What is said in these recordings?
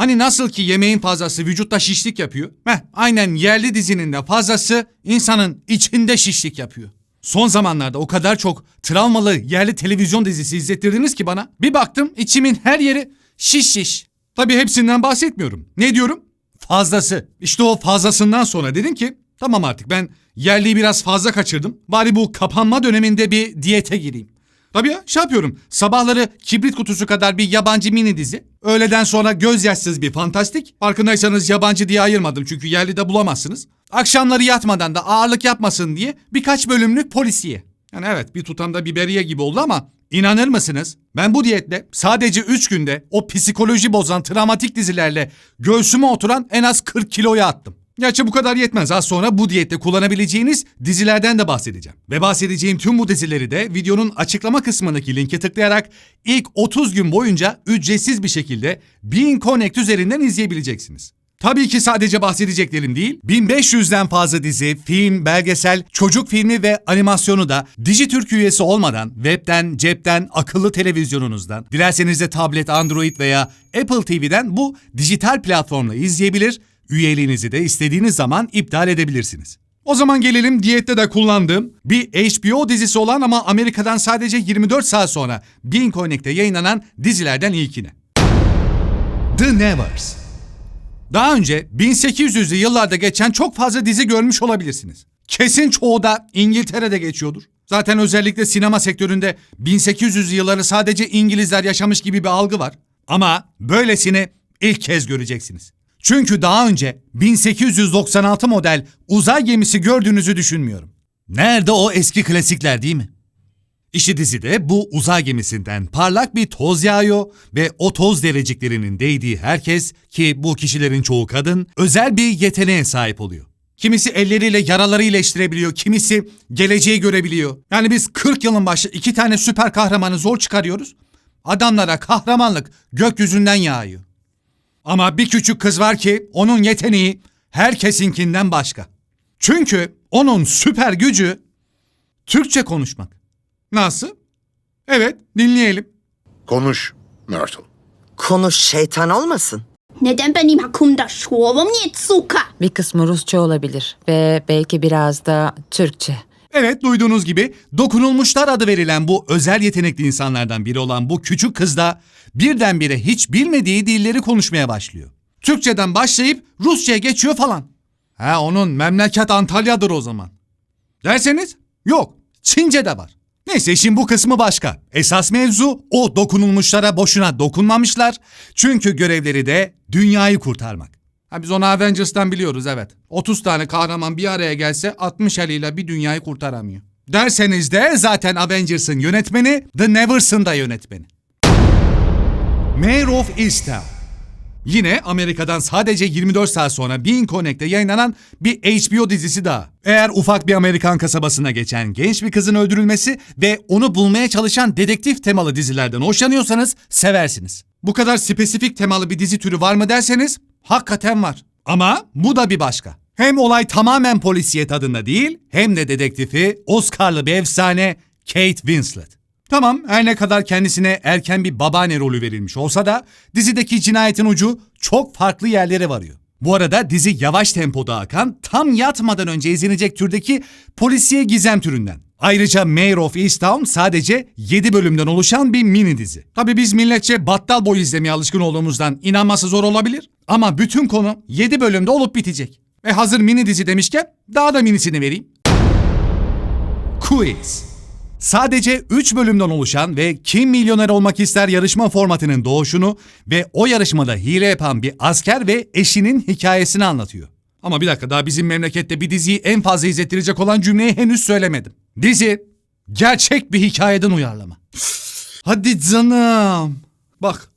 Hani nasıl ki yemeğin fazlası vücutta şişlik yapıyor? Heh, aynen yerli dizinin de fazlası insanın içinde şişlik yapıyor. Son zamanlarda o kadar çok travmalı yerli televizyon dizisi izlettirdiniz ki bana. Bir baktım içimin her yeri şiş şiş. Tabii hepsinden bahsetmiyorum. Ne diyorum? Fazlası. İşte o fazlasından sonra dedim ki tamam artık ben yerliyi biraz fazla kaçırdım. Bari bu kapanma döneminde bir diyete gireyim. Tabii ya şey yapıyorum. Sabahları kibrit kutusu kadar bir yabancı mini dizi. Öğleden sonra gözyaşsız bir fantastik. Farkındaysanız yabancı diye ayırmadım çünkü yerli de bulamazsınız. Akşamları yatmadan da ağırlık yapmasın diye birkaç bölümlük polisiye. Yani evet bir tutamda biberiye gibi oldu ama inanır mısınız? Ben bu diyetle sadece 3 günde o psikoloji bozan travmatik dizilerle göğsüme oturan en az 40 kiloya attım. Gerçi bu kadar yetmez. Az sonra bu diyette kullanabileceğiniz dizilerden de bahsedeceğim. Ve bahsedeceğim tüm bu dizileri de videonun açıklama kısmındaki linke tıklayarak ilk 30 gün boyunca ücretsiz bir şekilde Bean Connect üzerinden izleyebileceksiniz. Tabii ki sadece bahsedeceklerim değil, 1500'den fazla dizi, film, belgesel, çocuk filmi ve animasyonu da Dijitürk üyesi olmadan webten, cepten, akıllı televizyonunuzdan, dilerseniz de tablet, Android veya Apple TV'den bu dijital platformla izleyebilir, üyeliğinizi de istediğiniz zaman iptal edebilirsiniz. O zaman gelelim diyette de kullandığım bir HBO dizisi olan ama Amerika'dan sadece 24 saat sonra Bean Connect'te yayınlanan dizilerden ilkine. The Nevers. Daha önce 1800'lü yıllarda geçen çok fazla dizi görmüş olabilirsiniz. Kesin çoğu da İngiltere'de geçiyordur. Zaten özellikle sinema sektöründe 1800'lü yılları sadece İngilizler yaşamış gibi bir algı var. Ama böylesini ilk kez göreceksiniz. Çünkü daha önce 1896 model uzay gemisi gördüğünüzü düşünmüyorum. Nerede o eski klasikler değil mi? İşte dizide bu uzay gemisinden parlak bir toz yağıyor ve o toz dereciklerinin değdiği herkes ki bu kişilerin çoğu kadın özel bir yeteneğe sahip oluyor. Kimisi elleriyle yaraları iyileştirebiliyor, kimisi geleceği görebiliyor. Yani biz 40 yılın başı iki tane süper kahramanı zor çıkarıyoruz. Adamlara kahramanlık gökyüzünden yağıyor. Ama bir küçük kız var ki onun yeteneği herkesinkinden başka. Çünkü onun süper gücü Türkçe konuşmak. Nasıl? Evet, dinleyelim. Konuş Myrtle. Konuş şeytan olmasın. Neden benim hakkımda şovum Yetsuka? Bir kısmı Rusça olabilir ve belki biraz da Türkçe. Evet, duyduğunuz gibi dokunulmuşlar adı verilen bu özel yetenekli insanlardan biri olan bu küçük kız da birdenbire hiç bilmediği dilleri konuşmaya başlıyor. Türkçeden başlayıp Rusça'ya geçiyor falan. Ha onun memleket Antalya'dır o zaman. Derseniz yok, Çince de var. Neyse işin bu kısmı başka. Esas mevzu o dokunulmuşlara boşuna dokunmamışlar. Çünkü görevleri de dünyayı kurtarmak. Ha biz onu Avengers'tan biliyoruz evet. 30 tane kahraman bir araya gelse 60 eliyle bir dünyayı kurtaramıyor. Derseniz de zaten Avengers'ın yönetmeni The Nevers'ın da yönetmeni. Mayor of Easttown. Yine Amerika'dan sadece 24 saat sonra Bean Connect'te yayınlanan bir HBO dizisi daha. Eğer ufak bir Amerikan kasabasına geçen genç bir kızın öldürülmesi ve onu bulmaya çalışan dedektif temalı dizilerden hoşlanıyorsanız seversiniz. Bu kadar spesifik temalı bir dizi türü var mı derseniz hakikaten var. Ama bu da bir başka. Hem olay tamamen polisiye tadında değil hem de dedektifi Oscar'lı bir efsane Kate Winslet. Tamam her ne kadar kendisine erken bir babaanne rolü verilmiş olsa da dizideki cinayetin ucu çok farklı yerlere varıyor. Bu arada dizi yavaş tempoda akan, tam yatmadan önce izlenecek türdeki polisiye gizem türünden. Ayrıca Mayor of Easttown sadece 7 bölümden oluşan bir mini dizi. Tabi biz milletçe battal boy izlemeye alışkın olduğumuzdan inanması zor olabilir. Ama bütün konu 7 bölümde olup bitecek. Ve hazır mini dizi demişken daha da minisini vereyim. Quiz. Sadece 3 bölümden oluşan ve Kim Milyoner Olmak İster yarışma formatının doğuşunu ve o yarışmada hile yapan bir asker ve eşinin hikayesini anlatıyor. Ama bir dakika daha bizim memlekette bir diziyi en fazla izlettirecek olan cümleyi henüz söylemedim. Dizi gerçek bir hikayeden uyarlama. Hadi canım. Bak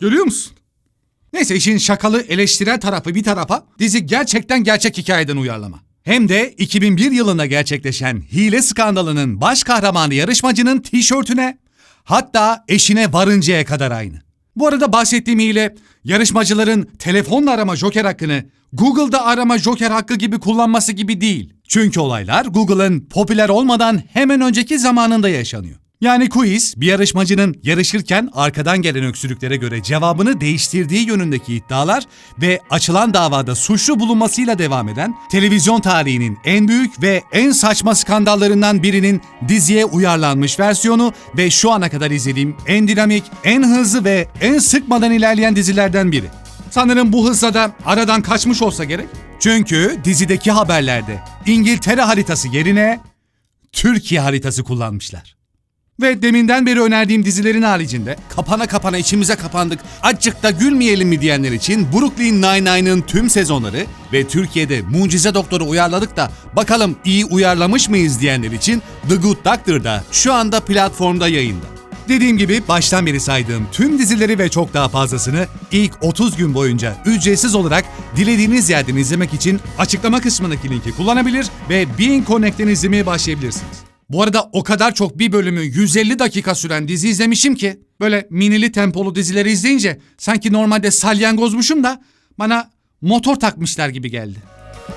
görüyor musun? Neyse işin şakalı eleştirel tarafı bir tarafa dizi gerçekten gerçek hikayeden uyarlama. Hem de 2001 yılında gerçekleşen hile skandalının baş kahramanı yarışmacının tişörtüne hatta eşine varıncaya kadar aynı. Bu arada bahsettiğim hile yarışmacıların telefonla arama joker hakkını Google'da arama joker hakkı gibi kullanması gibi değil. Çünkü olaylar Google'ın popüler olmadan hemen önceki zamanında yaşanıyor. Yani quiz, bir yarışmacının yarışırken arkadan gelen öksürüklere göre cevabını değiştirdiği yönündeki iddialar ve açılan davada suçlu bulunmasıyla devam eden televizyon tarihinin en büyük ve en saçma skandallarından birinin diziye uyarlanmış versiyonu ve şu ana kadar izlediğim en dinamik, en hızlı ve en sıkmadan ilerleyen dizilerden biri. Sanırım bu hızla da aradan kaçmış olsa gerek. Çünkü dizideki haberlerde İngiltere haritası yerine Türkiye haritası kullanmışlar. Ve deminden beri önerdiğim dizilerin haricinde kapana kapana içimize kapandık azıcık da gülmeyelim mi diyenler için Brooklyn Nine-Nine'ın tüm sezonları ve Türkiye'de Mucize Doktor'u uyarladık da bakalım iyi uyarlamış mıyız diyenler için The Good Doctor da şu anda platformda yayında. Dediğim gibi baştan beri saydığım tüm dizileri ve çok daha fazlasını ilk 30 gün boyunca ücretsiz olarak dilediğiniz yerden izlemek için açıklama kısmındaki linki kullanabilir ve Being Connect'ten izlemeye başlayabilirsiniz. Bu arada o kadar çok bir bölümü 150 dakika süren dizi izlemişim ki böyle minili tempolu dizileri izleyince sanki normalde salyangozmuşum da bana motor takmışlar gibi geldi.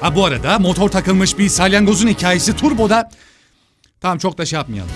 Ha bu arada motor takılmış bir salyangozun hikayesi Turbo'da Tamam çok da şey yapmayalım.